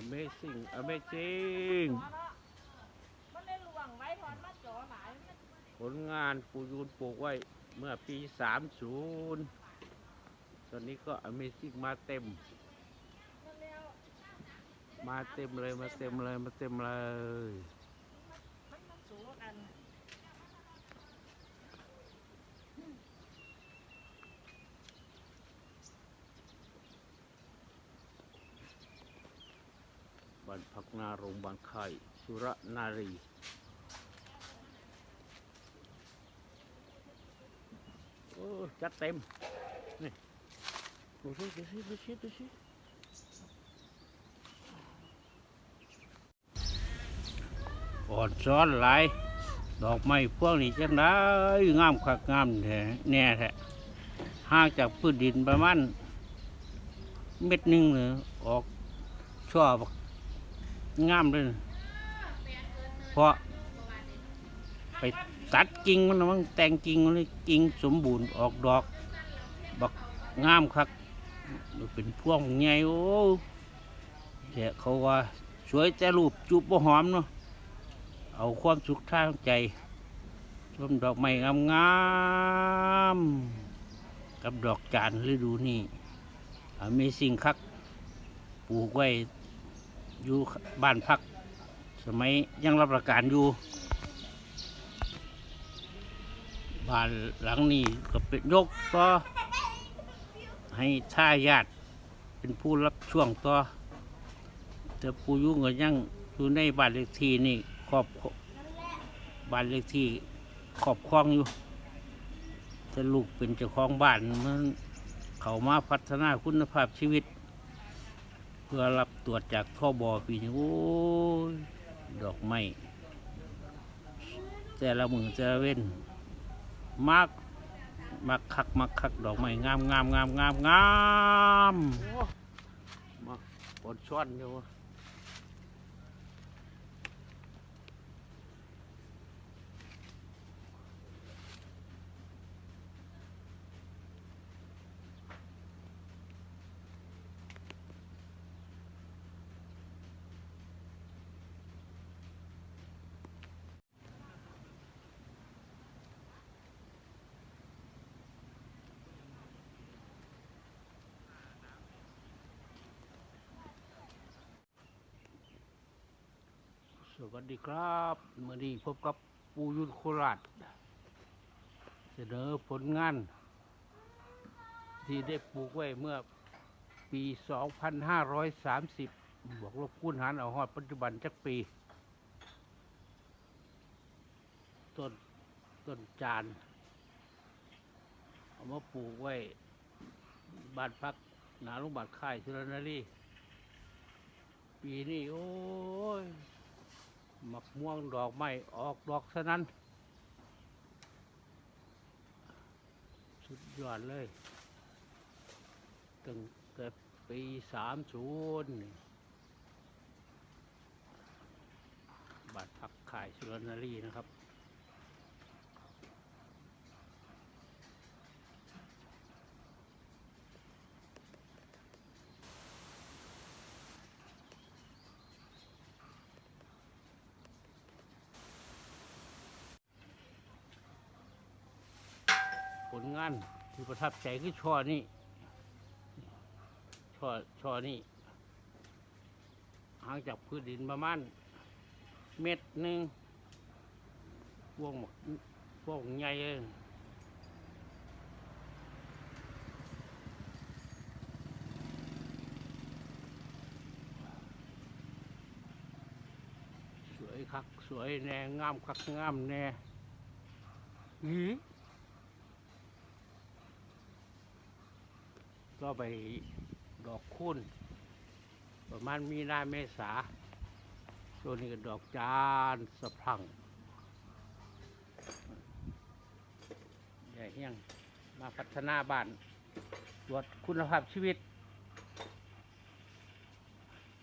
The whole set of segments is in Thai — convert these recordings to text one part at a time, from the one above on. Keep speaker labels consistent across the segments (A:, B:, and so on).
A: Amazing Amazing
B: มันได้หลวงไว้ถอนมาจ่อหลาย
A: ผลงานปูยูนปลูกไว้เมื่อปี 30 ตอนนี้ก็ Amazing มาเต็ม
B: มา
A: เต็มเลยมาเต็มเลยมาเต็มเลย
B: มันมันสูงกัน
A: บ้านพักนาโรงบานไข่สุรนารีโอ้จัดเต็ม นี่ดูสิดูสิดูสิดูสิอ่อนซ้อนหลายดอกไม้พวกนี้จังได้งามคักงามแท้แน่แท้ห่างจากพื้นดินประมาณเม็ดหนึ่งเลยออกช่อบัก งามเลยเพราะ ไปตัดกิ่งมันนะมั้งแต่งกิ่งมันเลยกิ่งสมบูรณ์ออกดอกบักงามคักมันเป็นพวงใหญ่โอ้แต่เขาว่าสวยแต่รูปจูบบหอมเนาะเอาความสุขทางใจชมดอกไม้งามๆกับดอกจานฤดูนี้มีสิ่งคักปลูกไว้ อยู่บ้านพัก สมัยยังรับประการอยู่ บ้านหลังนี้ก็เป็นยกต่อให้ท่ายาติเป็นผู้รับช่วงต่อแต่ผู้ยุ่งก็ยังอยู่ในบ้านเลขที่นี่ครอบบ้านเลขที่ครอบครองอยู่แต่ลูกเป็นเจ้าของบ้านมันเขามาพัฒนาคุณภาพชีวิต พื่อรับตรวจจากท่อบอปีนี้โอ้ยดอกไม้แต่ละมือแต่ละเว้นมากมักคักมักคักดอกไม้งามงามงามงามงามมาปดช้อนอยู่ สวัสดีครับมื่อนี้พบกับปูยุนโคราชเสนอผลงาน ที่ได้ปลูกไว้เมื่อปี 2530บอกลบคูณหารเอาหอดปัจจุบันจักปี ต้นต้นจาน เอามาปลูกไว้บ้านพักหนาลุงบาดค่ายชุรนารีปีนี้โอ้ย หมักม่วงดอกไม้ออกดอกซะนั้น สุดยอดเลยตั้งแต่ปีสามศูนย์บาดพักขายสุรนารีนะครับ ลงานที่ประทับใจคือช่อนี่ช่อช่อนี่ห่างจากพื้นดินประมาณเม็ดหนึ่งวงวงใหญ่เลยสวยคักสวยแน่งามคักงามแน่หือ ก็ไปดอกคุ้นประมาณมีนาเมษาตัวนี้ก็ดอกจานสะพรังใหญ่เฮียงมาพัฒนาบ้าน ตรวจคุณภาพชีวิต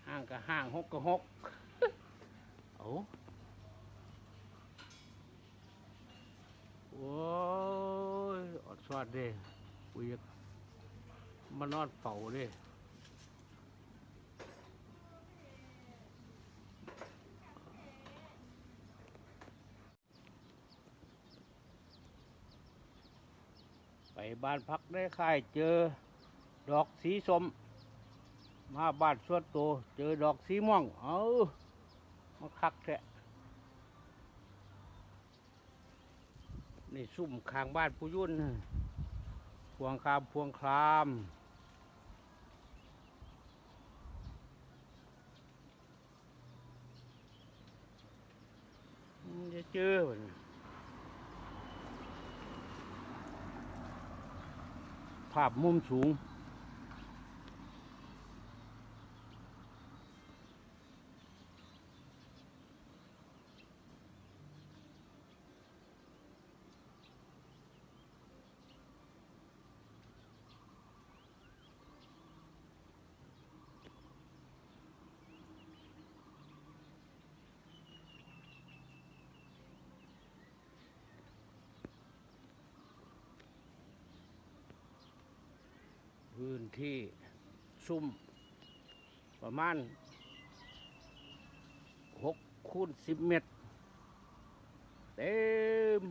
A: ห้างก็ห้าง หกก็หกเอาโอ้ยอดสวัสดีกูอย มานอดเฝ้าเลยไปบ้านพักได้ค่ายเจอดอกสีสม มาบ้านชวดโต เจอดอกสีม่วง เอามาคักแท้นี่ซุ่มคางบ้านผู้ยุ่นพวงคามพวงคลาม เจอบ่เนี่ยภาพมุมสูง พื้นที่ซุ่มประมาณหกคูณสิบเมตร เต็ม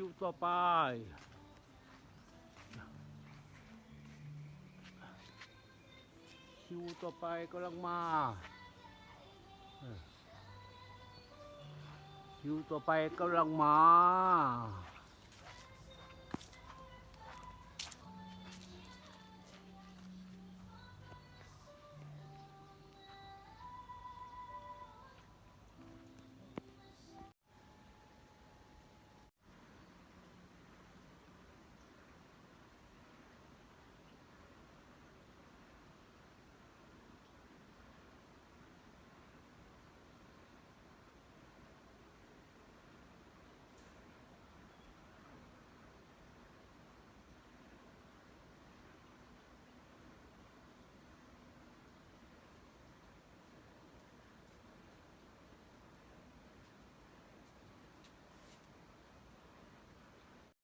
A: คิวต่อไป คิวต่อไปกำลังมาคิวต่อไปกำลังมา